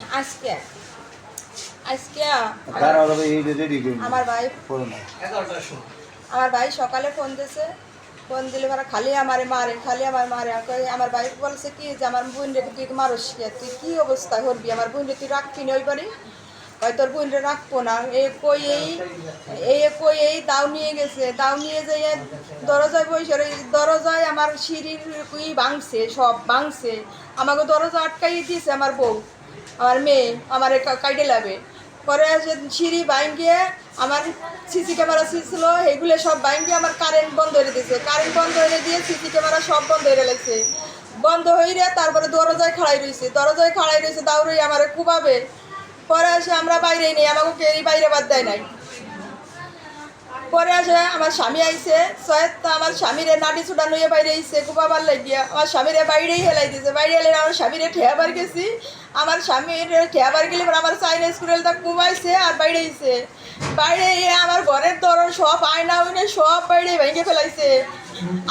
আজকে আজকে আমার ভাই। আমার ভাই সকালে ফোন দিয়েছে ফোন দিলে পরে খালি আমারে মারে খালি আমার মারে। আমার ভাই বলছে কি যে আমার বোন রেখে তুই মারস কে? তুই কি অবস্থা করবি? আমার বোন রে তুই রাখবি না ওই বাড়ি কয় তোর বোন রে রাখব না। এ কই এই এই কই এই দাও নিয়ে গেছে। দাও নিয়ে যাইয়ে দরজায় বসে দরজায় আমার সিঁড়ির ই ভাঙছে সব ভাঙছে। আমাকে দরজা আটকাই দিয়েছে আমার বউ। আমার মেয়ে, আমার কাইটে লাবে। পরে সিঁড়ি গিয়ে আমার সিসি ক্যামেরা ছিল, এগুলো সব বাইঙ্গিয়ে আমার কারেন্ট বন্ধ হয়ে দিয়েছে কারেন্ট বন্ধ হয়ে দিয়ে সিসি ক্যামেরা সব বন্ধ হয়ে গেছে। বন্ধ হয়ে রে তারপরে দরজায় খাড়াই রয়েছে দরজায় খাড়াই রয়েছে দাউরই আমার কুবাবে। পরে আসে আমরা বাইরে নেই, আমাকে কেউই বাইরে বাদ দেয় নাই। পরে আসে, আমার স্বামী আইছে। সয়েদ তো আমার স্বামীরে নাটি চুটা নইয়ে বাইরে আইছে কুপাবার লাগিয়া। আমার স্বামীরে বাইরেই হেলাই দিছে, বাইরে হেলে আমার স্বামীরে ঠেয়াবার গেছি। আমার স্বামীর ঠেয়াবার গেলে পরে আমার চাইনা স্কুলের তা কুমাইছে আর বাইরে আইছে। বাইরে আমার ঘরের দরন সব আয়না উইনে সব বাইরে ভেঙে ফেলাইছে।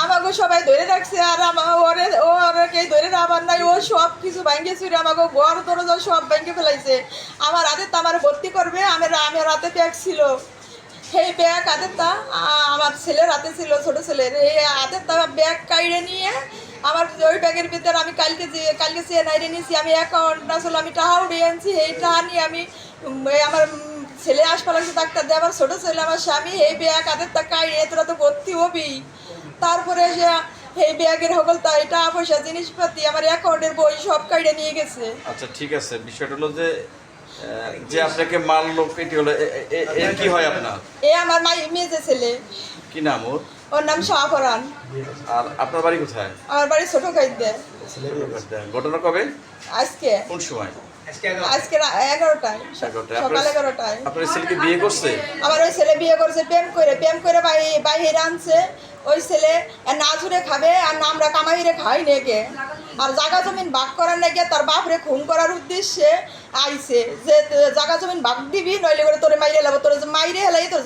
আমাকে সবাই ধরে রাখছে আর আমার ওরে, ও ওরকে ধরে রাখার নাই, ও সব কিছু ভেঙে চুরে আমাকে ঘর দরজা সব ভেঙে ফেলাইছে। আমার হাতে তো আমার ভর্তি করবে, আমার আমার হাতে ব্যাগ ছিল। সেই ব্যাগ তা আমার ছেলের হাতে ছিল, ছোট ছেলের এই তা ব্যাগ কাইড়ে নিয়ে, আমার ওই ব্যাগের ভিতরে আমি কালকে যে, কালকে সে নাইরে নিয়েছি, আমি অ্যাকাউন্ট আসলে আমি টাকা উড়িয়ে আনছি, এই টাকা নিয়ে আমি আমার ছেলে হাসপাতালে ডাক্তার দিয়ে, আমার ছোট ছেলে, আমার স্বামী, এই ব্যাগ হাতের তা কাইড়ে, তোরা তো ভর্তি হবি। তারপরে সে, এই ব্যাগের সকল তাই টাকা পয়সা, জিনিসপাতি, আমার অ্যাকাউন্টের বই সব কাইড়ে নিয়ে গেছে। আচ্ছা ঠিক আছে। বিষয়টা হলো যে যে আপনাকে মারলো এটি হলো এর কি হয় আপনার? এ আমার মাই মেজে ছেলে। কি নাম ওর? ওর নাম শাহফরান আর আপনার বাড়ি কোথায়? আমার বাড়ি ছোট খাইতে ঘটনা কবে? আজকে। কোন সময়? আজকে রা- এগারোটায়। এগারোটায়। সকাল এগারোটায়। আপনার ছেলেকে বিয়ে করছে? আমার ওই ছেলে বিয়ে করেছে প্রেম করে প্রেম করে বাই বাইরে আনছে। ওই ছেলে না জুড়ে খাবে আর না আমরা কামাইরে খাই নেকে আর জাগা জমিন ভাগ করার নাকি তার বাপরে খুন করার উদ্দেশ্যে আইছে। যে জাগা জমিন ভাগ দিবি নইলে করে তোরে মাইরে এলাবো তোর মাইরে হেলাই তোর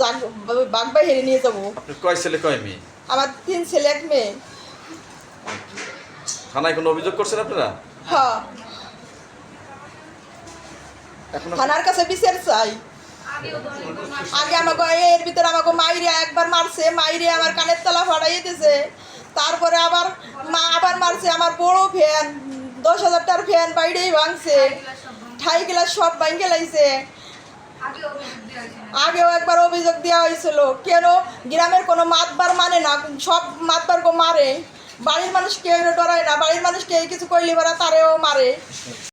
বাঘ বাইরে নিয়ে যাব। কয় ছেলে কয় মেয়ে? আমার তিন ছেলে এক মেয়ে। থানায় কোনো অভিযোগ করছেন আপনারা? হ্যাঁ থানার কাছে বিচার চাই। আগে আমাকে এর ভিতরে আমাকে মাইরে একবার মারছে মাইরে আমার কানের তলা ফাটাই দিয়েছে তারপরে আবার মা আবার মারছে, আমার বড় ফ্যান দশ হাজারটার ফ্যান বাইরেই ভাঙছে। ঠাই গেলা সব ভাঙে লাইছে। আগেও একবার অভিযোগ দেওয়া হয়েছিল, কেন গ্রামের কোনো মাতবার মানে না, সব মাতবার মারে। বাড়ির মানুষ কেউ ডরায় না, বাড়ির মানুষ কেউ কিছু কইলে বেড়া তারেও মারে।